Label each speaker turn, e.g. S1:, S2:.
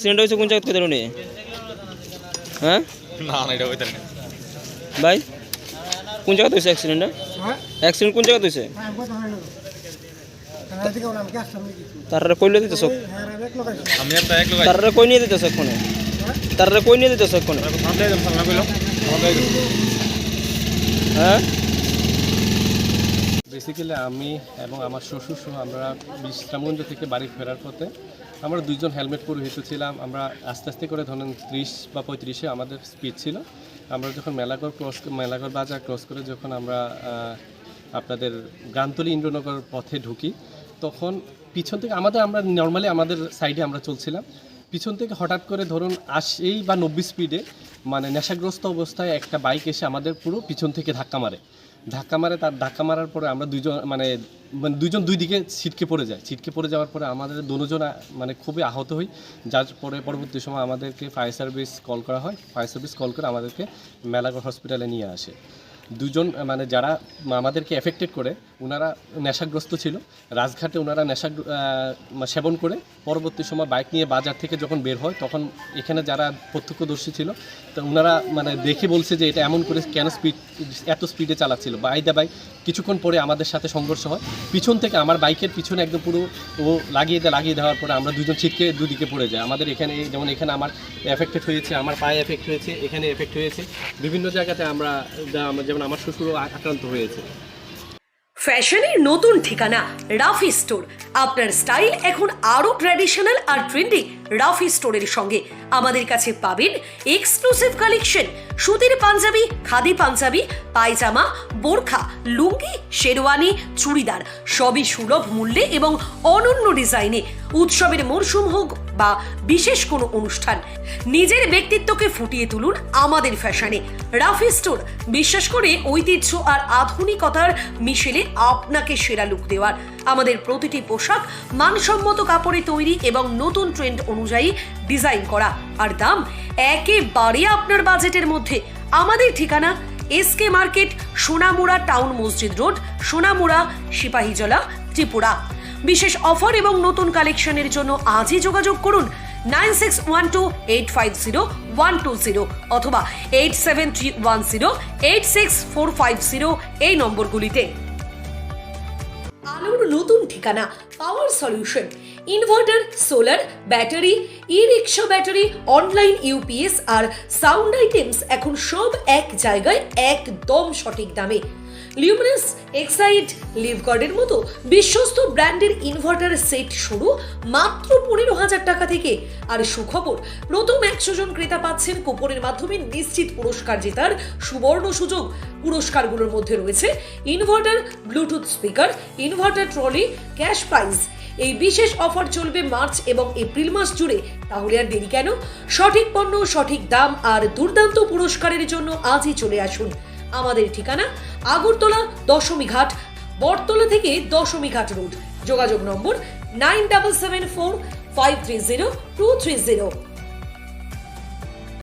S1: Accident হয়েছে কোন জায়গা থেকে উনি হ্যাঁ?
S2: না না এটা হইতেন না।
S1: ভাই কোন জায়গাতে হয়েছে অ্যাক্সিডেন্টটা
S3: হ্যাঁ?
S1: অ্যাক্সিডেন্ট কোন জায়গাতে হয়েছে?
S3: হ্যাঁ হয়
S1: তারা কই নিয়ে দিতেছ
S3: হ্যাঁ লোক
S2: আমি একটা এক লোক
S1: তারা কই নিয়ে দিতেছ এক্ষণে তারা কই নিয়ে দিতেছ
S2: সামনে
S1: হ্যাঁ?
S4: বেসিক্যালি আমি এবং আমার শ্বশুর সহ আমরা বিশ্রামগঞ্জ থেকে বাড়ি ফেরার পথে আমরা দুইজন হেলমেট পরিহিত ছিলাম। আমরা আস্তে আস্তে করে ধরেন ত্রিশ বা পঁয়ত্রিশে আমাদের স্পিড ছিল। আমরা যখন মেলাঘর ক্রস মেলাঘর বাজার ক্রস করে যখন আমরা আপনাদের গান্তলি ইন্দ্রনগর পথে ঢুকি, তখন পিছন থেকে আমাদের, আমরা নর্মালি আমাদের সাইডে আমরা চলছিলাম। পিছন থেকে হঠাৎ করে ধরুন আশি বা নব্বই স্পিডে মানে নেশাগ্রস্ত অবস্থায় একটা বাইক এসে আমাদের পুরো পিছন থেকে ধাক্কা মারে। ধাক্কা মারে, তার ধাক্কা মারার পরে আমরা দুজন মানে মানে দুইজন দুই দিকে ছিটকে পড়ে যায় ছিটকে পড়ে যাওয়ার পরে আমাদের দুজন মানে খুবই আহত হই। যার পরে পরবর্তী সময় আমাদেরকে ফায়ার সার্ভিস কল করা হয়। ফায়ার সার্ভিস কল করে আমাদেরকে মেলাগড় হসপিটালে নিয়ে আসে। দুজন মানে যারা, আমাদেরকে এফেক্টেড করে ওনারা নেশাগ্রস্ত ছিল। রাজঘাটে ওনারা নেশা সেবন করে, পরবর্তী সময় বাইক নিয়ে বাজার থেকে যখন বের হয়, তখন এখানে যারা প্রত্যক্ষদর্শী ছিল, তো ওনারা মানে দেখে বলছে যে এটা এমন করে কেন স্পিড এত স্পিডে চালাচ্ছিল। বাই দা বাইক কিছুক্ষণ পরে আমাদের সাথে সংঘর্ষ হয়। পিছন থেকে আমার বাইকের পিছনে একদম পুরো, ও লাগিয়ে দেয় লাগিয়ে দেওয়ার পরে আমরা দুজন ছিটকে দুদিকে পড়ে যাই। আমাদের এখানে, যেমন এখানে আমার এফেক্টেড হয়েছে, আমার পায়ে এফেক্ট হয়েছে, এখানে এফেক্ট হয়েছে। বিভিন্ন জায়গাতে আমরা যা- যেমন আমার শ্বশুরও আক্রান্ত হয়েছে।
S5: ফ্যাশনের নতুন ঠিকানা রাফি স্টোর। আপনার স্টাইল এখন আরও ট্র্যাডিশনাল আর ট্রেন্ডি রাফি স্টোরের সঙ্গে। আমাদের কাছে পাবেন এক্সক্লুসিভ কালেকশন সুতির পাঞ্জাবি, খাদি পাঞ্জাবি, পায়জামা, বোরখা, লুঙ্গি, শেরওয়ানি, চুড়িদার, সবই সুলভ মূল্যে এবং অনন্য ডিজাইনে। উৎসবের মরশুম হোক বা বিশেষ কোনো অনুষ্ঠান, নিজের ব্যক্তিত্বকে ফুটিয়ে তুলুন আমাদের ফ্যাশনে। রাফি স্টোর, বিশ্বাস করে ঐতিহ্য আর আধুনিকতার মিশেলে আপনাকে সেরা লুক দেওয়ার। আমাদের প্রতিটি পোশাক মানসম্মত কাপড়ে তৈরি এবং নতুন ট্রেন্ড অনুযায়ী ডিজাইন করা। আর দাম একেবারে আপনার বাজেটের মধ্যে। আমাদের ঠিকানা এসকে মার্কেট, সোনামুড়া টাউন মসজিদ রোড, সোনামুড়া, সিপাহীজলা, ত্রিপুরা। বিশেষ অফার এবং নতুন কালেকশনের জন্য আজই যোগাযোগ করুন nine six one two eight five zero one two zero অথবা eight seven three one zero eight six four five zero এই নম্বরগুলিতে। আলোর নতুন ঠিকানা, power solution. Inverter, solar, battery e rickshaw battery, online UPS আর সাউন্ড আইটেমস এখন সব এক জায়গায় একদম সঠিক দামে। লিউমিনাস, এক্সাইড, লিভগার্ডের মতো বিশ্বস্ত ব্র্যান্ডের ইনভার্টার সেট শুরু মাত্র পনেরো হাজার টাকা থেকে। আর সুখবর, প্রথম একশো জন ক্রেতা পাচ্ছেন কুপনের মাধ্যমে নিশ্চিত পুরস্কার জেতার সুবর্ণ সুযোগ। পুরস্কারগুলোর মধ্যে রয়েছে inverter, bluetooth speaker, inverter trolley, cash prize এই বিশেষ অফার চলবে মার্চ এবং এপ্রিল মাস জুড়ে। তাহলে আর দেরি কেন? সঠিক পণ্য, সঠিক দাম আর দুর্দান্ত পুরস্কারের জন্য আজই চলে আসুন। আমাদের ঠিকানা আগরতলা দশমী ঘাট, বটতলা থেকে দশমী ঘাট রোড। যোগাযোগ নম্বর nine double seven four five three zero two three zero.